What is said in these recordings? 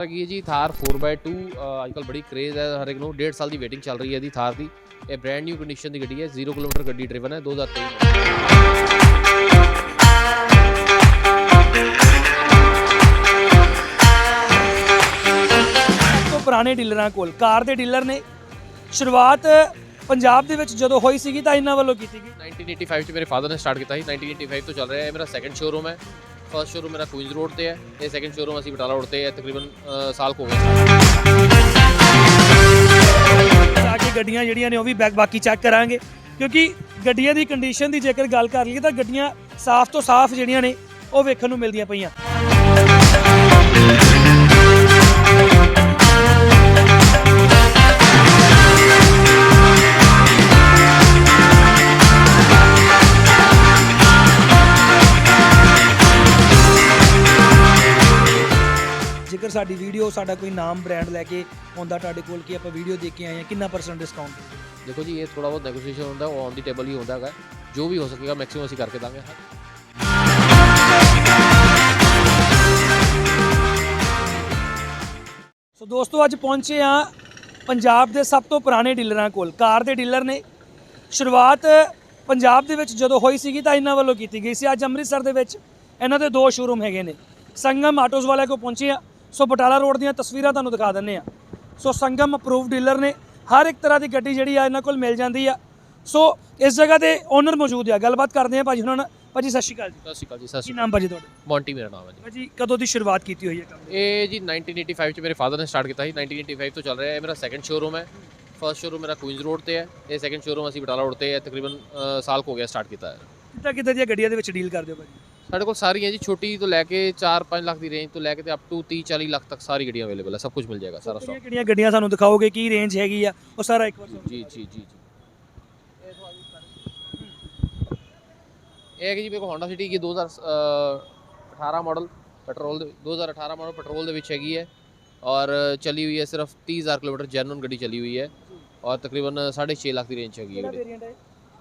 ਹੈ ਜੀ ਥਾਰ 4x2 ਅੱਜ ਕੱਲ੍ਹ ਬੜੀ ਕ੍ਰੇਜ਼ ਹੈ ਹਰ ਇੱਕ ਨੂੰ 1.5 ਸਾਲ ਦੀ ਵੇਟਿੰਗ ਚੱਲ ਰਹੀ ਹੈ ਇਹਦੀ ਥਾਰ ਦੀ। ਇਹ ਬ੍ਰੈਂਡ ਨਿਊ ਕੰਡੀਸ਼ਨ ਦੀ ਗੱਡੀ ਹੈ 0 ਕਿਲੋਮੀਟਰ ਗੱਡੀ ਡਰਾਈਵਨ ਹੈ 2023 ਤੋਂ ਪੁਰਾਣੇ ਡੀਲਰਾਂ ਕੋਲ ਕਾਰ ਦੇ ਡੀਲਰ ਨੇ ਸ਼ੁਰੂਆਤ ਪੰਜਾਬ ਦੇ ਵਿੱਚ ਜਦੋਂ ਹੋਈ ਸੀਗੀ ਤਾਂ ਇਹਨਾਂ ਵੱਲੋਂ ਕੀਤੀ ਗਈ। 1985 ਚ ਮੇਰੇ ਫਾਦਰ ਨੇ ਸਟਾਰਟ ਕੀਤਾ ਸੀ 1985 ਤੋਂ ਚੱਲ ਰਿਹਾ ਹੈ ਇਹ ਮੇਰਾ ਸੈਕੰਡ ਸ਼ੋਰੂਮ ਹੈ। ਫਸਟ ਸ਼ੋਰੂਮ ਮੇਰਾ ਕੁਇਨਜ਼ ਰੋਡ ਤੇ ਹੈ ਇਹ ਸੈਕੰਡ ਸ਼ੋਰੂਮ ਅਸੀਂ ਬਟਾਲਾ ਰੋਡ ਤੇ ਹੈ ਤਕਰੀਬਨ ਅ, ਸਾਲ ਕੁ ਹੋ ਗਏ ਜਾ ਕੇ ਗੱਡੀਆਂ ਜਿਹੜੀਆਂ ਨੇ ਉਹ ਵੀ ਬੈਕ ਬਾਕੀ ਚੈੱਕ ਕਰਾਂਗੇ ਕਿਉਂਕਿ ਗੱਡੀਆਂ ਦੀ ਕੰਡੀਸ਼ਨ ਦੀ ਜੇਕਰ ਗੱਲ ਕਰ ਲਈਏ ਤਾਂ ਗੱਡੀਆਂ ਸਾਫ਼ ਤੋਂ ਸਾਫ਼ ਜਿਹੜੀਆਂ ਨੇ ਉਹ ਵੇਖਣ ਨੂੰ ਮਿਲਦੀਆਂ ਪਈਆਂ ਜੇਕਰ ਸਾਡੀ ਵੀਡੀਓ ਸਾਡਾ ਕੋਈ ਨਾਮ ਬ੍ਰਾਂਡ ਲੈ ਕੇ ਆਉਂਦਾ ਤੁਹਾਡੇ ਕੋਲ ਕਿ ਆਪਾਂ ਵੀਡੀਓ ਦੇਖ ਕੇ ਆਏ ਹਾਂ ਕਿੰਨਾ ਪਰਸੈਂਟ ਡਿਸਕਾਊਂਟ ਦੇਖੋ ਜੀ ਇਹ ਥੋੜਾ ਬਹੁਤ ਨੈਗੋਸ਼ੀਏਸ਼ਨ ਹੁੰਦਾ ਉਹ ਔਨ ਦੀ ਟੇਬਲ ਹੀ ਹੁੰਦਾ ਹੈਗਾ। ਜੋ ਵੀ ਹੋ ਸਕੇਗਾ ਮੈਕਸਿਮਮ ਅਸੀਂ ਕਰਕੇ ਦਾਂਗੇ ਸੋ ਦੋਸਤੋ ਅੱਜ ਪਹੁੰਚੇ ਆ ਪੰਜਾਬ ਦੇ ਸਭ ਤੋਂ ਪੁਰਾਣੇ ਡੀਲਰਾਂ ਕੋਲ। ਕਾਰ ਦੇ ਡੀਲਰ ਨੇ ਸ਼ੁਰੂਆਤ ਪੰਜਾਬ ਦੇ ਵਿੱਚ ਜਦੋਂ ਹੋਈ ਸੀਗੀ ਤਾਂ ਇਹਨਾਂ ਵੱਲੋਂ ਕੀਤੀ ਗਈ ਸੀ। ਅੱਜ ਅੰਮ੍ਰਿਤਸਰ ਦੇ ਵਿੱਚ ਇਹਨਾਂ ਦੇ ਦੋ ਸ਼ੋਰੂਮ ਹੈਗੇ ਨੇ। ਸੰਗਮ ਆਟੋਸ ਵਾਲਿਆਂ ਕੋਲ ਪਹੁੰਚੇ ਆ ਸੋ ਬਟਾਲਾ ਰੋਡ ਦੀਆਂ ਤਸਵੀਰਾਂ ਤੁਹਾਨੂੰ ਦਿਖਾ ਦਿੰਨੇ ਆ। ਸੋ ਸੰਗਮ ਅਪਰੂਵ ਡੀਲਰ ਨੇ ਹਰ ਇੱਕ ਤਰ੍ਹਾਂ ਦੀ ਗੱਡੀ ਜਿਹੜੀ ਆ ਇਹਨਾਂ ਕੋਲ ਮਿਲ ਜਾਂਦੀ ਆ। ਸੋ ਇਸ ਜਗ੍ਹਾ ਦੇ ਓਨਰ ਮੌਜੂਦ ਆ। ਗੱਲਬਾਤ ਕਰਦੇ ਆ ਭਾਜੀ ਹੁਣਾਂ ਨਾਲ। ਭਾਜੀ ਸਤਿ ਸ਼੍ਰੀ ਅਕਾਲ ਜੀ। ਸਤਿ ਸ਼੍ਰੀ ਅਕਾਲ ਜੀ ਸਤਿ ਕੀ ਸ਼੍ਰੀ ਨਾਮ ਭਾਜੀ ਤੁਹਾਡਾ? ਅਕਾਲ ਮੌਂਟੀ ਮੇਰਾ ਨਾਮ ਹੈ ਜੀ। ਭਾਜੀ ਕਦੋਂ ਦੀ ਸ਼ੁਰੂਆਤ ਕੀਤੀ ਹੋਈ ਹੈ ਕੰਮ ਦੀ? ਇਹ ਜੀ 1985 ਚ ਮੇਰੇ ਫਾਦਰ ਨੇ ਸਟਾਰਟ ਕੀਤਾ ਸੀ। 1985 ਤੋਂ ਚੱਲ ਰਿਹਾ ਹੈ ਇਹ ਮੇਰਾ ਸੈਕੰਡ ਸ਼ੋਰੂਮ ਹੈ। ਫਰਸਟ ਸ਼ੋਰੂਮ ਮੇਰਾ ਕੁਇਨਜ਼ ਰੋਡ ਤੇ ਹੈ। ਇਹ ਸੈਕੰਡ ਸ਼ੋਰੂਮ ਅਸੀਂ ਬਟਾਲਾ ਰੋਡ ਤੇ ਹੈ। ਤਕਰੀਬਨ ਅ, ਸਾਲ ਕੁ ਹੋ ਗਿਆ ਸਟਾਰਟ ਕੀਤਾ ਹੈ। ਕਿੱਦਾਂ ਕਿੱਦਾਂ ਦੀਆਂ ਗੱਡੀਆਂ ਦੇ ਵਿੱਚ ਡੀਲ ਕਰਦੇ ਹੋ ਭਾਜੀ? ਸਾਡੇ ਕੋਲ ਸਾਰੀਆਂ ਜੀ ਛੋਟੀ ਤੋਂ ਲੈ ਕੇ 4-5 ਲੱਖ ਦੀ ਰੇਂਜ ਤੋਂ ਲੈ ਕੇ ਤੇ ਅਪ ਟੂ 30-40 ਲੱਖ ਤੱਕ ਸਾਰੀ ਗੱਡੀਆਂ ਅਵੇਲੇਬਲ ਹੈ ਸਭ ਕੁਝ ਮਿਲ ਜਾਏਗਾ ਸਾਰਾ ਸਟਾਕ ਕਿਹੜੀਆਂ ਗੱਡੀਆਂ ਸਾਨੂੰ ਦਿਖਾਓਗੇ ਕੀ ਰੇਂਜ ਹੈਗੀ ਆ ਉਹ ਸਾਰਾ ਇੱਕ ਵਾਰ ਜੀ ਜੀ ਜੀ ਜੀ। ਇਹ ਹੈ ਕਿ ਜੀ ਮੇਰੇ ਕੋਲ Honda City ਕੀ 2018 ਮਾਡਲ ਪੈਟਰੋਲ ਦੇ 2018 ਮਾਡਲ ਪੈਟਰੋਲ ਦੇ ਵਿੱਚ ਹੈਗੀ ਹੈ। ਔਰ ਚੱਲੀ ਹੋਈ ਹੈ ਸਿਰਫ 30000 ਕਿਲੋਮੀਟਰ ਜੈਨੂਨ ਗੱਡੀ ਚੱਲੀ ਹੋਈ ਹੈ। ਔਰ ਤਕਰੀਬਨ 6.5 ਲੱਖ ਦੀ ਰੇਂਜ 'ਚ ਹੈਗੀ ਹੈ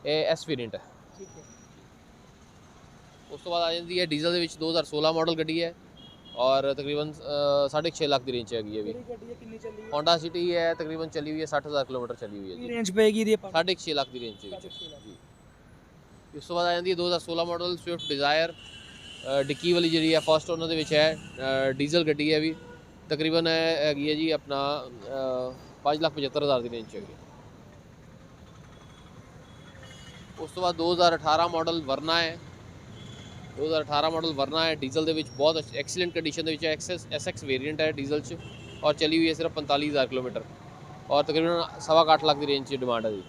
ਇਹ? ਐਸ ਵੇਰੀਐਂਟ ਹੈ। ਠੀਕ ਹੈ। ਉਸ ਤੋਂ ਬਾਅਦ ਆ ਜਾਂਦੀ ਹੈ ਡੀਜ਼ਲ ਦੇ ਵਿੱਚ 2016 ਮਾਡਲ ਗੱਡੀ ਹੈ ਔਰ ਤਕਰੀਬਨ ਅ, 6.5 ਲੱਖ ਦੀ ਰੇਂਜ 'ਚ ਹੈਗੀ ਹੈ ਵੀ। ਗੱਡੀ ਹੈ? ਕਿੰਨੀ ਚੱਲੀ ਹੈ? Honda City ਹੈ ਤਕਰੀਬਨ ਚੱਲੀ ਹੋਈ ਹੈ 60000 ਕਿਲੋਮੀਟਰ ਚੱਲੀ ਹੋਈ ਹੈ ਜੀ। ਰੇਂਜ ਪਏਗੀ ਆਪਾਂ 6.5 ਲੱਖ ਦੀ ਰੇਂਜ ਦੇ ਵਿੱਚ। ਜੀ। ਇਸ ਤੋਂ ਬਾਅਦ ਆ ਜਾਂਦੀ ਹੈ 2016 ਮਾਡਲ ਸਵਿਫਟ ਡਿਜ਼ਾਇਰ ਡਿੱਕੀ ਵਾਲੀ ਜਿਹੜੀ ਹੈ ਫਸਟ ਉਹਨਾਂ ਦੇ ਵਿੱਚ ਹੈ ਡੀਜ਼ਲ ਗੱਡੀ ਹੈ ਵੀ। ਤਕਰੀਬਨ ਹੈਗੀ ਹੈ ਜੀ ਆਪਣਾ 575000 ਦੀ ਰੇਂਜ ਚ ਹੈਗੀ ਉਸ ਤੋਂ ਬਾਅਦ 2018 ਮਾਡਲ ਵਰਨਾ ਹੈ। 2018 ਮਾਡਲ ਵਰਨਾ ਹੈ ਡੀਜ਼ਲ ਦੇ ਵਿੱਚ ਬਹੁਤ ਐਕਸੀਲੈਂਟ ਕੰਡੀਸ਼ਨ ਦੇ ਵਿੱਚ ਹੈ ਐਕਸਐਸ ਐਸਐਕਸ ਵੇਰੀਐਂਟ ਹੈ ਡੀਜ਼ਲ ਚ ਔਰ ਚੱਲੀ ਹੋਈ ਹੈ ਸਿਰਫ 45000 ਕਿਲੋਮੀਟਰ ਔਰ ਤਕਰੀਬਨ ਸਵਾ ਕੁ ਅੱਠ ਲੱਖ ਦੀ ਰੇਂਜ 'ਚ ਡਿਮਾਂਡ ਹੈ ਜੀ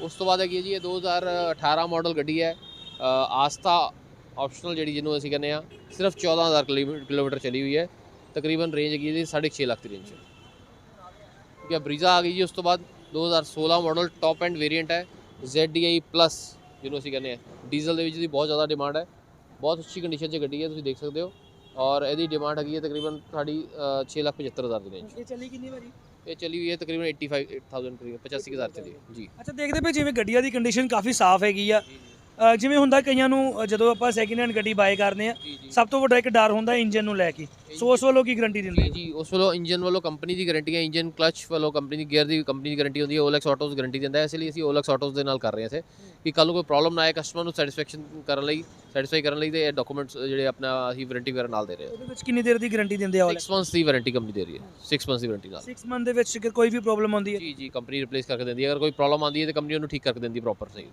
ਉਸ ਤੋਂ ਬਾਅਦ ਹੈਗੀ ਹੈ ਜੀ ਇਹ 2018 ਮਾਡਲ ਗੱਡੀ ਹੈ ਅ, ਆਸਥਾ ਆਪਸ਼ਨਲ ਜਿਹੜੀ ਜਿਹਨੂੰ ਅਸੀਂ ਕਹਿੰਦੇ ਆ ਸਿਰਫ 14000 ਕਿਲੋਮੀ- ਕਿਲੋਮੀਟਰ ਚੱਲੀ ਹੋਈ ਹੈ ਤਕਰੀਬਨ ਰੇਂਜ ਹੈਗੀ ਹੈ ਜੀ 6.5 ਲੱਖ ਦੀ ਰੇਂਜ 'ਚ ਠੀਕ ਹੈ ਬਰੀਜ਼ਾ ਆ ਗਈ ਜੀ ਉਸ ਤੋਂ ਬਾਅਦ 2016 ਮਾਡਲ ਟੌਪ ਐਂਡ ਵੇਰੀਐਂਟ ਹੈ ZDI ਪਲੱਸ ਜਿਹਨੂੰ ਅਸੀਂ ਕਹਿੰਦੇ ਆ। ਡੀਜ਼ਲ ਦੇ ਵਿੱਚ ਦੀ ਬਹੁਤ ਜ਼ਿਆਦਾ ਡਿਮਾਂਡ ਹੈ। ਬਹੁਤ ਅੱਛੀ ਕੰਡੀਸ਼ਨ 'ਚ ਗੱਡੀ ਹੈ ਤੁਸੀਂ ਦੇਖ ਸਕਦੇ ਹੋ। ਔਰ ਇਹਦੀ ਡਿਮਾਂਡ ਹੈਗੀ ਹੈ ਤਕਰੀਬਨ ਤੁਹਾਡੀ 6,75,000 ਦੀ ਰੇਂਜ ਇਹ ਚੱਲੀ ਕਿੰਨੀ ਵਾਰੀ? ਇਹ ਚੱਲੀ ਹੋਈ ਹੈ ਤਕਰੀਬਨ 85000 ਕਰੀਬ 85000 ਚੱਲੀ ਹੈ ਜੀ। ਅੱਛਾ ਦੇਖਦੇ ਪਏ ਜਿਵੇਂ ਗੱਡੀਆਂ ਦੀ ਕੰਡੀਸ਼ਨ ਕਾਫੀ ਸਾਫ਼ ਹੈਗੀ ਆ। ਅ, ਜਿਵੇਂ ਹੁੰਦਾ ਕਈਆਂ ਨੂੰ ਅ, ਜਦੋਂ ਆਪਾਂ ਸੈਕਿੰਡ ਹੈਂਡ ਗੱਡੀ ਬਾਏ ਕਰਦੇ ਆ ਜੀ ਜੀ। ਸਭ ਤੋਂ ਵੱਡਾ ਇੱਕ ਡਰ ਹੁੰਦਾ ਇੰਜਨ ਨੂੰ ਲੈ ਕੇ। ਸੋ ਉਸ ਵੱਲੋਂ ਕੀ ਗਾਰੰਟੀ ਦਿੰਦੇ ਜੀ ਜੀ ਉਸ ਵੱਲੋਂ ਇੰਜਨ ਵੱਲੋਂ ਕੰਪਨੀ ਦੀ ਗਾਰੰਟੀ ਹੈ ਇੰਜਨ ਕਲਚ ਵੱਲੋਂ ਕੰਪਨੀ ਦੀ ਗੇਅਰ ਦੀ ਕੰਪਨੀ ਦੀ ਗਾਰੰਟੀ ਹੁੰਦੀ ਹੈ OLX ਆਟੋਸ ਗਾਰੰਟੀ ਦਿੰਦਾ ਹੈ। ਇਸ ਲਈ ਅਸੀਂ OLX ਆਟੋਸ ਦੇ ਨਾਲ ਕਰ ਰਹੇ ਹਾਂ ਇਥੇ ਕਿ ਕੱਲ ਨੂੰ ਕੋਈ ਪ੍ਰੋਬਲਮ ਨਾ ਆਏ ਕਸਟਮਰ ਨੂੰ ਸੈਟੀਸਫੈਕਸ਼ਨ ਕਰਨ ਲਈ ਸੈਟੀਸਫਾਈ ਕਰਨ ਲਈ ਤੇ ਇਹ ਡਾਕੂਮੈਂਟਸ ਜਿਹੜੇ ਆਪਣਾ ਅਸੀਂ ਵਾਰੰਟੀ ਵਗੈਰਾ ਨਾਲ ਦੇ ਰਹੇ ਉਹਦੇ ਵਿੱਚ ਕਿੰਨੀ ਦੇਰ ਦੀ ਗਾਰੰਟੀ ਦਿੰਦੇ ਆ ਹਾਂ 6 ਮੰਥਸ ਦੀ ਵਾਰੰਟੀ ਕੰਪਨੀ ਦੇ ਰਹੀ ਹੈ 6 ਮੰਥਸ ਦੀ ਵਾਰੰਟੀ ਨਾਲ। 6 ਮੰਥ ਦੇ ਵਿੱਚ ਜੇਕਰ ਕੋਈ ਵੀ ਪ੍ਰੋਬਲਮ ਆਉਂਦੀ ਹੈ? ਜੀ ਜੀ ਕੰਪਨੀ ਰਿਪਲੇਸ ਕਰਕੇ ਦਿੰਦੀ ਹੈ। ਅਗਰ ਕੋਈ ਪ੍ਰੋਬਲਮ ਆਉਂਦੀ ਹੈ ਤੇ ਕੰਪਨੀ ਉਹਨੂੰ ਠੀਕ ਕਰਕੇ ਦਿੰਦੀ ਪ੍ਰੋਪਰ ਸਹੀ।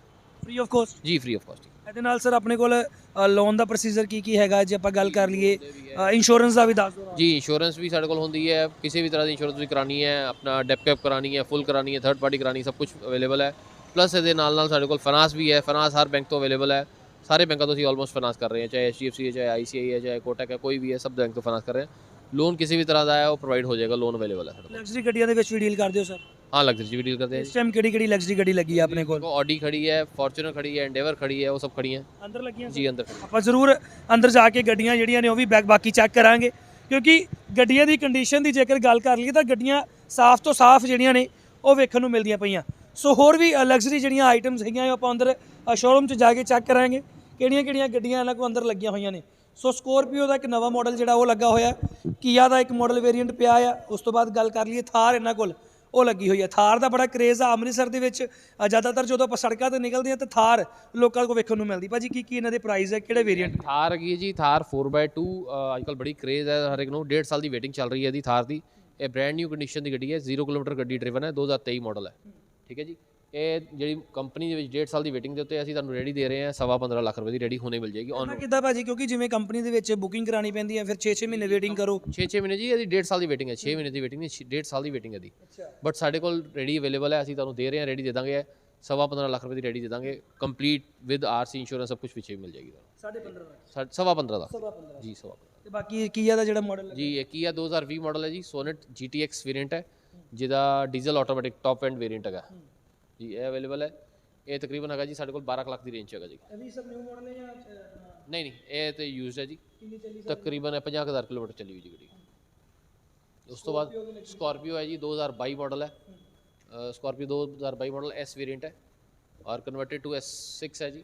ਫ੍ਰੀ ਆਫ ਕੋਸਟ ਜੀ ਫ੍ਰੀ ਆਫ ਕਾਸਟ ਇਹਦੇ ਨਾਲ ਸਰ ਆਪਣੇ ਕੋਲ ਲੋਨ ਦਾ ਪ੍ਰੋਸੀਜਰ ਕੀ ਕੀ ਹੈਗਾ? ਜੇ ਆਪਾਂ ਗੱਲ ਕਰ ਲਈਏ ਇੰਸ਼ੋਰੈਂਸ ਦਾ ਵੀ ਦੱਸ ਦਿਓ। ਜੀ ਇੰਸ਼ੋਰੈਂਸ ਵੀ ਸਾਡੇ ਕੋਲ ਹੁੰਦੀ ਹੈ। ਕਿਸੇ ਵੀ ਤਰ੍ਹਾਂ ਦੀ ਇੰਸ਼ੋਰੈਂਸ ਤੁਸੀਂ ਕਰਾਣੀ ਹੈ ਆਪਣਾ ਡੈਪ ਕੈਪ ਕਰਾਣੀ ਹੈ ਫੁੱਲ ਕਰਾਣੀ ਹੈ ਥਰਡ ਪਾਰਟੀ ਕਰਾਣੀ ਸਭ ਕੁਝ ਅਵੇਲੇਬਲ ਹੈ। ਪਲੱਸ ਇਹਦੇ ਨਾਲ ਨਾਲ ਸਾਡੇ ਕੋਲ ਫਾਈਨਾਂਸ ਵੀ ਹੈ। ਫਾਈਨਾਂਸ ਹਰ ਬੈਂਕ ਤੋਂ ਅਵੇਲੇਬਲ ਹੈ। ਸਾਰੇ ਬੈਂਕਾਂ ਤੋਂ ਅਸੀਂ ਆਲਮੋਸਟ ਫਾਈਨਾਂਸ ਕਰ ਰਹੇ ਹਾਂ ਚਾਹੇ HDFC ਹੈ ਚਾਹੇ ICICI ਹੈ ਚਾਹੇ ਕੋਟਕ ਹੈ ਕੋਈ ਵੀ ਹੈ ਸਭ ਬੈਂਕ ਤੋਂ ਫਾਈਨਾਂਸ ਕਰ ਰਹੇ ਹਾਂ। ਲੋਨ ਕਿਸੇ ਵੀ ਤਰ੍ਹਾਂ ਦਾ ਹੈ ਉਹ ਪ੍ਰੋਵਾਈਡ ਹੋ ਜਾਏਗਾ ਲੋਨ ਅਵੇਲੇਬਲ ਹੈ ਸਾਡੇ ਕੋਲ। ਲਗਜ਼ਰੀ ਗੱਡੀਆਂ ਦੇ ਵਿੱਚ ਵੀ ਡੀਲ ਕਰਦੇ ਹੋ ਸਰ ਹਾਂ ਲਗਜ਼ਰੀ ਕਰਦੇ ਹਾਂ ਇਸ ਟਾਈਮ ਕਿਹੜੀ ਕਿਹੜੀ ਲਗਜ਼ਰੀ ਗੱਡੀ ਲੱਗੀ ਆ ਆਪਣੇ ਕੋਲ? ਜੀ ਆਡੀ ਖੜੀ ਹੈ ਫੋਰਚੂਨਰ ਖੜੀ ਹੈ ਐਂਡੇਵਰ ਖੜੀ ਹੈ ਉਹ ਸਭ ਖੜੀਆਂ। ਅੰਦਰ ਲੱਗੀਆਂ ਜੀ ਅੰਦਰ ਖੜੀ ਆਪਾਂ ਜ਼ਰੂਰ ਅੰਦਰ ਜਾ ਕੇ ਗੱਡੀਆਂ ਜਿਹੜੀਆਂ ਨੇ ਉਹ ਵੀ ਬੈਕ ਬਾਕੀ ਚੈੱਕ ਕਰਾਂਗੇ। ਕਿਉਂਕਿ ਗੱਡੀਆਂ ਦੀ ਕੰਡੀਸ਼ਨ ਦੀ ਜੇਕਰ ਗੱਲ ਕਰ ਲਈਏ ਤਾਂ ਗੱਡੀਆਂ ਸਾਫ਼ ਤੋਂ ਸਾਫ਼ ਜਿਹੜੀਆਂ ਨੇ ਉਹ ਵੇਖਣ ਨੂੰ ਮਿਲਦੀਆਂ ਪਈਆਂ। ਸੋ ਹੋਰ ਵੀ ਲਗਜ਼ਰੀ ਜਿਹੜੀਆਂ ਆਈਟਮਸ ਹੈਗੀਆਂ ਉਹ ਆਪਾਂ ਅੰਦਰ ਸ਼ੋਰੂਮ 'ਚ ਜਾ ਕੇ ਚੈੱਕ ਕਰਾਂਗੇ। ਕਿਹੜੀਆਂ ਕਿਹੜੀਆਂ ਗੱਡੀਆਂ ਇਹਨਾਂ ਕੋਲ ਅੰਦਰ ਲੱਗੀਆਂ ਹੋਈਆਂ ਨੇ। ਸੋ ਸਕੋਰਪੀਓ ਦਾ ਇੱਕ ਨਵਾਂ ਮਾਡਲ ਜਿਹੜਾ ਉਹ ਲੱਗਾ ਹੋਇਆ। ਕੀਆ ਦਾ ਇੱਕ ਮਾਡਲ ਵੇਰੀਐਂਟ ਪਿਆ ਆ। ਉਸ ਤੋਂ ਬਾਅਦ ਗੱਲ ਕਰ ਲਈਏ ਥਾਰ ਇਹਨਾਂ ਕੋਲ। ਉਹ ਲੱਗੀ ਹੋਈ ਹੈ। ਥਾਰ ਦਾ ਬੜਾ ਕਰੇਜ਼ ਆ ਅੰਮ੍ਰਿਤਸਰ ਦੇ ਵਿੱਚ। ਅ, ਜ਼ਿਆਦਾਤਰ ਜਦੋਂ ਆਪਾਂ ਸੜਕਾਂ ਤੇ ਨਿਕਲਦੇ ਹਾਂ ਤਾਂ ਥਾਰ ਲੋਕਾਂ ਕੋਲ ਵੇਖਣ ਨੂੰ ਮਿਲਦੀ। ਭਾਜੀ ਕੀ ਕੀ ਇਹਨਾਂ ਦੇ ਪ੍ਰਾਈਸ ਹੈ? ਕਿਹੜੇ ਵੇਰੀਐਂਟ ਥਾਰ ਹੈਗੀ ਹੈ ਜੀ? ਥਾਰ 4x2 ਅੱਜ ਕੱਲ ਬੜੀ ਕ੍ਰੇਜ਼ ਹੈ ਹਰ ਇੱਕ ਨੂੰ। ਡੇਢ ਸਾਲ ਦੀ ਵੇਟਿੰਗ ਚੱਲ ਰਹੀ ਹੈ ਦੀ ਥਾਰ ਦੀ। ਇਹ ਬ੍ਰੈਂਡ ਨਿਊ ਕੰਡੀਸ਼ਨ ਦੀ ਗੱਡੀ ਹੈ। 0 ਕਿਲੋਮੀਟਰ ਗੱਡੀ ਡਰਾਈਵਨ ਹੈ। 2023 ਮਾਡਲ ਹੈ। ਠੀਕ ਹੈ ਜੀ? ਇਹ ਜਿਹੜੀ ਕੰਪਨੀ ਦੇ ਵਿੱਚ 1.5 ਸਾਲ ਦੀ ਵੇਟਿੰਗ ਦੇ ਉੱਤੇ ਅਸੀਂ ਤੁਹਾਨੂੰ ਰੈਡੀ ਦੇ ਰਹੇ ਹਾਂ ਸਵਾ 15 ਲੱਖ ਰੁਪਏ ਦੀ ਰੈਡੀ ਹੋਣੇ ਮਿਲ ਜਾਏਗੀ ਔਨ ਕਿੱਦਾਂ ਭਾਜੀ? ਕਿਉਂਕਿ ਜਿਵੇਂ ਕੰਪਨੀ ਦੇ ਵਿੱਚ ਬੁਕਿੰਗ ਕਰਾਣੀ ਪੈਂਦੀ ਹੈ ਫਿਰ 6-6 ਮਹੀਨੇ ਵੇਟਿੰਗ ਕਰੋ। 6-6 ਮਹੀਨੇ ਜੀ ਇਹਦੀ 1.5 ਸਾਲ ਦੀ ਵੇਟਿੰਗ ਹੈ 6 ਮਹੀਨੇ ਦੀ ਵੇਟਿੰਗ ਨਹੀਂ 1.5 ਸਾਲ ਦੀ ਵੇਟਿੰਗ ਹੈ ਦੀ ਬਟ ਸਾਡੇ ਕੋਲ ਰੈਡੀ ਅਵੇਲੇਬਲ ਹੈ ਅਸੀਂ ਤੁਹਾਨੂੰ ਦੇ ਰਹੇ ਹਾਂ ਰੈਡੀ ਦੇ ਦਾਂਗੇ। ਸਵਾ 15 ਲੱਖ ਰੁਪਏ ਦੀ ਰੈਡੀ ਦੇ ਦਾਂਗੇ। ਕੰਪਲੀਟ ਵਿਦ ਆਰਸੀ ਇੰਸ਼ੋਰੈਂਸ ਸਭ ਕੁਝ ਪਿੱਛੇ ਮਿਲ ਜਾਏਗੀ ਤੁਹਾਨੂੰ। 15.5 ਲੱਖ। ਸਵਾ 15 ਦਾ ਸਵਾ 15 ਜੀ ਸਵਾ 15 ਤੇ ਬਾਕੀ ਕੀਆ ਦਾ ਜਿਹੜਾ ਮਾਡਲ ਜੀ ਇਹ ਕੀਆ 2020 ਮਾਡਲ ਹੈ ਜੀ ਸੋਨਟ GTX ਵੇਰੀਐਂਟ ਹੈ ਜਿਹਦਾ diesel automatic top end variant ਹੈਗਾ। ਜੀ ਇਹ ਅਵੇਲੇਬਲ ਹੈ। ਇਹ ਤਕਰੀਬਨ ਹੈਗਾ ਜੀ ਸਾਡੇ ਕੋਲ 12 ਕੁ ਲੱਖ ਦੀ ਰੇਂਜ 'ਚ ਹੈਗਾ ਜੀ। ਇਹ ਵੀ ਸਭ ਨਿਊ ਮਾਡਲ ਹੈ ਜਾਂ ਨਹੀਂ ਨਹੀਂ ਇਹ ਤੇ ਯੂਜ਼ਡ ਹੈ ਜੀ। ਕਿੰਨੀ ਚੱਲੀ ਤਕਰੀਬਨ ਇਹ 50000 ਕਿਲੋਮੀਟਰ ਚੱਲੀ ਹੋਈ ਜੀ ਗੱਡੀ। ਉਸ ਤੋਂ ਬਾਅਦ ਸਕਾਰਪੀਓ ਹੈ ਜੀ 2022 ਮਾਡਲ ਹੈ। ਸਕਾਰਪੀਓ 2022 ਮਾਡਲ ਐਸ ਵੇਰੀਐਂਟ ਹੈ। ਔਰ ਕਨਵਰਟਡ ਟੂ S6 ਹੈ ਜੀ।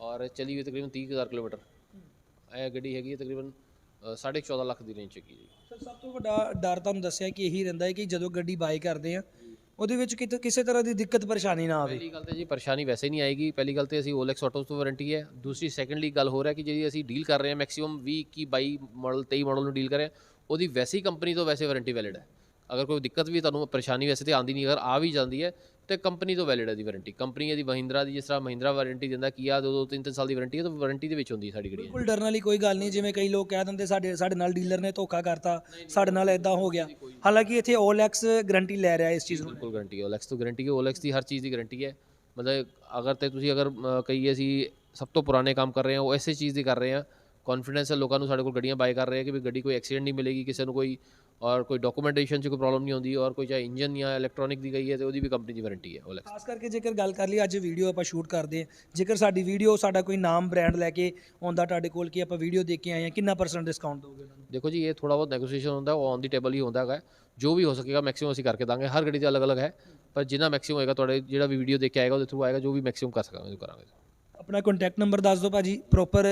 ਔਰ ਚੱਲੀ ਹੋਈ ਤਕਰੀਬਨ 30000 ਕਿਲੋਮੀਟਰ। ਇਹ ਗੱਡੀ ਹੈਗੀ ਹੈ ਤਕਰੀਬਨ ਅ, ਸਾਢੇ 14 ਲੱਖ ਦੀ ਰੇਂਜ 'ਚ ਹੈਗੀ ਜੀ। ਸਰ ਸਭ ਤੋਂ ਵੱਡਾ ਡਰ ਤੁਹਾਨੂੰ ਦੱਸਿਆ ਕਿ ਇਹੀ ਰਹਿੰਦਾ ਹੈ ਕਿ ਜਦੋਂ ਗੱਡੀ ਬਾਈ ਕਰਦੇ ਆ ਉਹਦੇ ਵਿੱਚ ਕਿਤੇ ਕਿਸੇ ਤਰ੍ਹਾਂ ਦੀ ਦਿੱਕਤ ਪਰੇਸ਼ਾਨੀ ਨਾ ਆਵੇ। ਪਹਿਲੀ ਗੱਲ ਤੇ ਜੀ ਪਰੇਸ਼ਾਨੀ ਵੈਸੇ ਨਹੀਂ ਆਏਗੀ। ਪਹਿਲੀ ਗੱਲ ਤੇ ਅਸੀਂ OLX ਆਟੋਸ ਤੋਂ ਵਾਰੰਟੀ ਹੈ। ਦੂਸਰੀ ਸੈਕੰਡਲੀ ਗੱਲ ਹੋ ਰਿਹਾ ਕਿ ਜਿਹੜੀ ਅਸੀਂ ਡੀਲ ਕਰ ਰਹੇ ਹਾਂ ਮੈਕਸਿਮਮ 20 ਕੀ 22 ਮਾਡਲ 23 ਮਾਡਲ ਨੂੰ ਡੀਲ ਕਰ ਰਹੇ ਹਾਂ, ਉਹਦੀ ਵੈਸੇ ਹੀ ਕੰਪਨੀ ਤੋਂ ਵੈਸੇ ਵਾਰੰਟੀ ਵੈਲਿਡ ਹੈ। ਅਗਰ ਕੋਈ ਦਿੱਕਤ ਵੀ ਤੁਹਾਨੂੰ ਪਰੇਸ਼ਾਨੀ ਵੈਸੇ ਤੇ ਆਂਦੀ ਨਹੀਂ ਅਗਰ ਆ ਵੀ ਜਾਂਦੀ ਹੈ ਤੇ ਕੰਪਨੀ ਤੋਂ ਵੈਲਿਡ ਹੈ ਦੀ ਵਾਰੰਟੀ ਕੰਪਨੀ ਦੀ ਮਹਿੰਦਰਾ ਦੀ ਜਿਸ ਤਰ੍ਹਾਂ ਮਹਿੰਦਰਾ ਵਾਰੰਟੀ ਦਿੰਦਾ ਕੀਆ ਦੋ ਦੋ ਤਿੰਨ ਤਿੰਨ ਸਾਲ ਦੀ ਵਾਰੰਟੀ ਹੈ ਤਾਂ ਵਾਰੰਟੀ ਦੇ ਵਿੱਚ ਹੁੰਦੀ ਹੈ ਸਾਡੀ ਗੱਡੀ। ਬਿਲਕੁਲ ਡਰਨ ਵਾਲੀ ਕੋਈ ਗੱਲ ਨਹੀਂ ਜਿਵੇਂ ਕਈ ਲੋਕ ਕਹਿ ਦਿੰਦੇ ਸਾਡੇ ਸਾਡੇ ਨਾਲ ਡੀਲਰ ਨੇ ਧੋਖਾ ਕਰਤਾ ਸਾਡੇ ਨਾਲ ਇਦਾਂ ਹੋ ਗਿਆ। ਹਾਲਾਂਕਿ ਇੱਥੇ OLX ਗਾਰੰਟੀ ਲੈ ਰਿਹਾ ਇਸ ਚੀਜ਼ ਨੂੰ। ਬਿਲਕੁਲ ਗਾਰੰਟੀ OLX ਤੋਂ ਗਾਰੰਟੀ ਹੈ OLX ਦੀ ਹਰ ਚੀਜ਼ ਦੀ ਗਾਰੰਟੀ ਹੈ। ਮਤਲਬ ਅਗਰ ਤੇ ਤੁਸੀਂ ਅਗਰ ਕਹੀਏ ਅਸੀਂ ਸਭ ਤੋਂ ਪੁਰਾਣੇ ਕੰਮ ਕਰ ਰਹੇ ਹਾਂ ਉਹ ਐਸੇ ਚੀਜ਼ ਦੀ ਕਰ ਰਹੇ ਹਾਂ। ਕੌਨਫੀਡੈਂਸ ਹੈ ਲੋਕਾਂ ਨੂੰ ਸਾਡੇ ਕੋਲ ਗੱਡੀਆਂ ਬਾਏ ਕਰ ਰਹੇ ਆ ਕਿ ਵੀ ਗੱਡੀ ਕੋਈ ਐਕਸੀਡੈਂਟ ਨਹੀਂ ਮਿਲੇਗੀ ਕਿਸੇ ਨੂੰ ਕੋਈ ਔਰ ਕੋਈ ਡਾਕੂਮੈਂਟੇਸ਼ਨ 'ਚ ਕੋਈ ਪ੍ਰੋਬਲਮ ਨਹੀਂ ਹੁੰਦੀ ਔਰ ਕੋਈ ਚਾਹੇ ਇੰਜਨ ਜਾਂ ਇਲੈਕਟ੍ਰੋਨਿਕ ਦੀ ਗਈ ਹੈ ਤੇ ਉਹਦੀ ਵੀ ਕੰਪਨੀ ਦੀ ਵਾਰੰਟੀ ਹੈ OLX ਖਾਸ ਕਰਕੇ ਜੇਕਰ ਗੱਲ ਕਰ ਲਈ ਅੱਜ ਵੀਡੀਓ ਆਪਾਂ ਸ਼ੂਟ ਕਰਦੇ ਹਾਂ ਜੇਕਰ ਸਾਡੀ ਵੀਡੀਓ ਸਾਡਾ ਕੋਈ ਨਾਮ ਬ੍ਰਾਂਡ ਲੈ ਕੇ ਆਉਂਦਾ ਤੁਹਾਡੇ ਕੋਲ ਕਿ ਆਪਾਂ ਵੀਡੀਓ ਦੇਖ ਕੇ ਆਏ ਹਾਂ ਕਿੰਨਾ ਪਰਸੈਂਟ ਡਿਸਕਾਊਂਟ ਦੋਗੇ ਉਹਨਾਂ ਨੂੰ? ਦੇਖੋ ਜੀ ਇਹ ਥੋੜਾ ਬਹੁਤ ਨੈਗੋਸੀਏਸ਼ਨ ਹੁੰਦਾ ਉਹ ਔਨ ਦੀ ਟੇਬਲ ਹੀ ਹੁੰਦਾ ਹੈਗਾ ਜੋ ਵੀ ਹੋ ਸਕੇਗਾ ਮੈਕਸਿਮਮ ਅਸੀਂ ਕਰਕੇ ਦਾਂਗੇ ਹਰ ਗੱਡੀ ਦੇ ਅਲੱਗ-ਅਲੱਗ ਹੈ ਪਰ ਜਿੰਨਾ ਮੈਕਸਿਮਮ ਹੋਏਗਾ ਤੁਹਾਡੇ ਜਿਹੜਾ ਵੀ ਵੀਡੀਓ ਦੇਖ ਕੇ ਆਏਗਾ ਉਹਦੇ ਥਰੂ ਆਏਗਾ ਜੋ ਵੀ ਮੈਕਸਿਮਮ ਕਰ ਸਕਾਂਗੇ ਉਹ ਕਰਾਂਗੇ। ਆਪਣਾ ਕੰਟੈਕਟ ਨੰਬਰ ਦੱਸ ਦਿਓ ਭਾਜੀ ਪ੍ਰੋਪਰ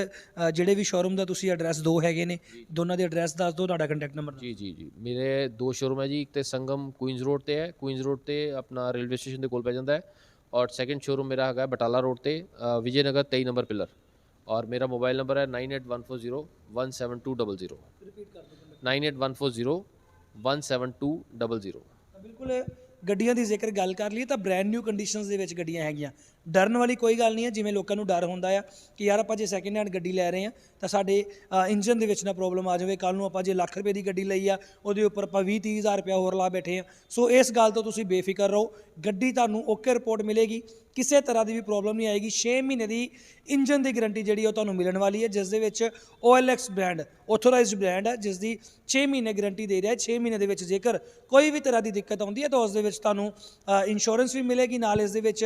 ਜਿਹੜੇ ਵੀ ਸ਼ੋਰੂਮ ਦਾ ਤੁਸੀਂ ਐਡਰੈਸ ਦੋ ਹੈਗੇ ਨੇ ਦੋਨਾਂ ਦੇ ਐਡਰੈਸ ਦੱਸ ਦਿਓ ਤੁਹਾਡਾ ਕੰਟੈਕਟ ਨੰਬਰ ਜੀ ਜੀ ਜੀ। ਮੇਰੇ ਦੋ ਸ਼ੋਰੂਮ ਹੈ ਜੀ ਇੱਕ ਤੇ ਸੰਗਮ ਕੁਈਨਜ਼ ਰੋਡ ਤੇ ਹੈ ਕੁਈਨਜ਼ ਰੋਡ ਤੇ ਆਪਣਾ ਰੇਲਵੇ ਸਟੇਸ਼ਨ ਦੇ ਕੋਲ ਪੈ ਜਾਂਦਾ ਹੈ ਔਰ ਸੈਕੰਡ ਸ਼ੋਰੂਮ ਮੇਰਾ ਹੈਗਾ ਬਟਾਲਾ ਰੋਡ ਤੇ ਵਿਜੇ ਨਗਰ 23 ਨੰਬਰ ਪਿਲਰ ਔਰ ਮੇਰਾ ਮੋਬਾਈਲ ਨੰਬਰ ਹੈ 9814017200 ਰਿਪੀਟ ਕਰ ਦਿਓ 9814017200 ਤਾਂ ਬਿਲਕੁਲ ਗੱਡੀਆਂ ਦੀ ਜ਼ਿਕਰ ਗੱਲ ਕਰ ਲਈਏ ਤਾਂ ਬ੍ਰੈਂਡ ਨਿਊ ਕੰਡੀਸ਼ਨਸ ਦੇ ਵਿੱਚ ਗੱਡੀਆਂ ਹੈਗੀਆਂ। ਡਰਨ ਵਾਲੀ ਕੋਈ ਗੱਲ ਨਹੀਂ ਹੈ, ਜਿਵੇਂ ਲੋਕਾਂ ਨੂੰ ਡਰ ਹੁੰਦਾ ਆ ਕਿ ਯਾਰ ਆਪਾਂ ਜੇ ਸੈਕਿੰਡ ਹੈਂਡ ਗੱਡੀ ਲੈ ਰਹੇ ਆ ਤਾਂ ਸਾਡੇ ਇੰਜਨ ਦੇ ਵਿੱਚ ਨਾ ਪ੍ਰੋਬਲਮ ਆ ਜਾਵੇ ਕੱਲ ਨੂੰ ਆਪਾਂ ਜੇ ਲੱਖ ਰੁਪਏ ਦੀ ਗੱਡੀ ਲਈ ਆ, ਉਹਦੇ ਉੱਪਰ ਆਪਾਂ 20 30 ਹਜ਼ਾਰ ਰੁਪਏ ਹੋਰ ਲਾ ਬੈਠੇ ਆ ਸੋ ਇਸ ਗੱਲ ਤੋਂ ਤੁਸੀਂ ਬੇਫਿਕਰ ਰਹੋ, ਗੱਡੀ ਤੁਹਾਨੂੰ ਓਕੇ ਰਿਪੋਰਟ ਮਿਲੇਗੀ, ਕਿਸੇ ਤਰ੍ਹਾਂ ਦੀ ਵੀ ਪ੍ਰੋਬਲਮ ਨਹੀਂ ਆਏਗੀ 6 ਮਹੀਨੇ ਦੀ ਇੰਜਨ ਦੀ ਗਾਰੰਟੀ ਜਿਹੜੀ ਉਹ ਤੁਹਾਨੂੰ ਮਿਲਣ ਵਾਲੀ ਹੈ, ਜਿਸ ਦੇ ਵਿੱਚ OLX ਬ੍ਰਾਂਡ ਆਥੋਰਾਈਜ਼ਡ ਬ੍ਰਾਂਡ ਹੈ ਜਿਸ ਦੀ 6 ਮਹੀਨੇ ਗਾਰੰਟੀ ਦੇ ਰਿਹਾ ਹੈ 6 ਮਹੀਨੇ ਦੇ ਵਿੱਚ ਜੇਕਰ ਕੋਈ ਵੀ ਤਰ੍ਹਾਂ ਦੀ ਦਿੱਕਤ ਆਉਂਦੀ ਹੈ, ਤਾਂ ਉਸ ਦੇ ਵਿੱਚ ਤੁਹਾਨੂੰ ਇੰਸ਼ੋਰੈਂਸ ਵੀ ਮਿਲੇਗੀ, ਨਾਲ ਇਸ ਦੇ ਵਿੱਚ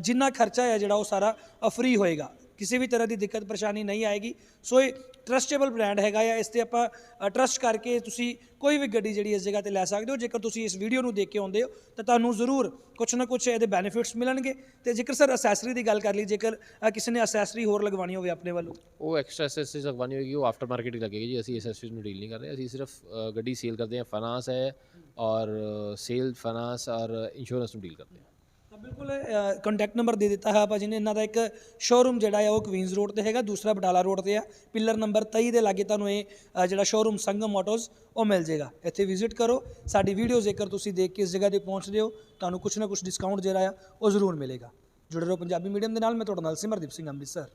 ਜਿੰਨਾ ਖਰਚਾ ਹੈ ਜਿਹੜਾ ਉਹ ਸਾਰਾ ਫ੍ਰੀ ਹੋਏਗਾ। ਕਿਸੇ ਵੀ ਤਰ੍ਹਾਂ ਦੀ ਦਿੱਕਤ ਪਰੇਸ਼ਾਨੀ ਨਹੀਂ ਆਏਗੀ। ਸੋ ਇਹ ਟਰਸਟੇਬਲ ਬ੍ਰਾਂਡ ਹੈਗਾ ਆ ਇਸ ਤੇ ਆਪਾਂ ਟਰਸਟ ਕਰਕੇ ਤੁਸੀਂ ਕੋਈ ਵੀ ਗੱਡੀ ਜਿਹੜੀ ਇਸ ਜਗ੍ਹਾ ਤੇ ਲੈ ਸਕਦੇ ਹੋ, ਜੇਕਰ ਤੁਸੀਂ ਇਸ ਵੀਡੀਓ ਨੂੰ ਦੇਖ ਕੇ ਆਉਂਦੇ ਹੋ, ਤਾਂ ਤੁਹਾਨੂੰ ਜ਼ਰੂਰ ਕੁਛ ਨਾ ਕੁਛ ਇਹਦੇ ਬੈਨੀਫਿਟਸ ਮਿਲਣਗੇ। ਤੇ ਜੇਕਰ ਸਰ ਅਸੈਸਰੀ ਦੀ ਗੱਲ ਕਰ ਲਈ, ਜੇਕਰ ਕਿਸੇ ਨੇ ਅਸੈਸਰੀ ਹੋਰ ਲਗਵਾਉਣੀ ਹੋਵੇ ਆਪਣੇ ਵੱਲੋਂ। ਉਹ ਐਕਸਟਰਾ ਅਸੈਸਰੀਜ਼ ਲਗਵਾਉਣੀ ਹੋਏਗੀ, ਉਹ ਆਫਟਰ ਮਾਰਕੀਟ ਲੱਗੇਗੀ ਜੀ। ਅਸੀਂ ਅਸੈਸਰੀਜ਼ ਨੂੰ ਡੀਲ ਨਹੀਂ ਕਰ ਰਹੇ ਅਸੀਂ ਸਿਰਫ ਗੱਡੀ ਸੇਲ ਕਰਦੇ ਹਾਂ ਫਾਈਨਾਂਸ ਹੈ ਔਰ ਸੇਲ ਫਾਈਨਾਂਸ ਔਰ ਇੰਸ਼ੋਰੈਂਸ ਨੂੰ ਡੀਲ ਕਰਦੇ ਹਾਂ। ਬਿਲਕੁਲ ਕੰਟੈਕਟ ਨੰਬਰ ਦੇ ਦਿੱਤਾ ਹੈ ਭਾਜੀ ਨੇ। ਇਹਨਾਂ ਦਾ ਇੱਕ ਸ਼ੋਰੂਮ ਜਿਹੜਾ ਹੈ ਉਹ ਕਵੀਨਸ ਰੋਡ ਤੇ ਹੈਗਾ, ਦੂਸਰਾ ਬਟਾਲਾ ਰੋਡ ਤੇ ਆ। ਪਿੱਲਰ ਨੰਬਰ 23 ਦੇ ਲਾਗੇ ਤੁਹਾਨੂੰ ਇਹ ਜਿਹੜਾ ਸ਼ੋਰੂਮ ਸੰਗਮ ਆਟੋਸ ਉਹ ਮਿਲ ਜਾਏਗਾ। ਇੱਥੇ ਵਿਜ਼ਿਟ ਕਰੋ। ਸਾਡੀ ਵੀਡੀਓ ਜੇਕਰ ਤੁਸੀਂ ਦੇਖ ਕੇ ਇਸ ਜਗ੍ਹਾ ਤੇ ਪਹੁੰਚਦੇ ਹੋ, ਤੁਹਾਨੂੰ ਕੁਛ ਨਾ ਕੁਛ ਡਿਸਕਾਊਂਟ ਜਿਹੜਾ ਆ, ਉਹ ਜ਼ਰੂਰ ਮਿਲੇਗਾ। ਜੁੜੇ ਰਹੋ ਪੰਜਾਬੀ ਮੀਡੀਅਮ ਦੇ ਨਾਲ। ਮੈਂ ਤੁਹਾਡਾ ਨਾਲ ਸਿਮਰਦੀਪ ਸਿੰਘ ਅੰਮ੍ਰਿਤਸਰ।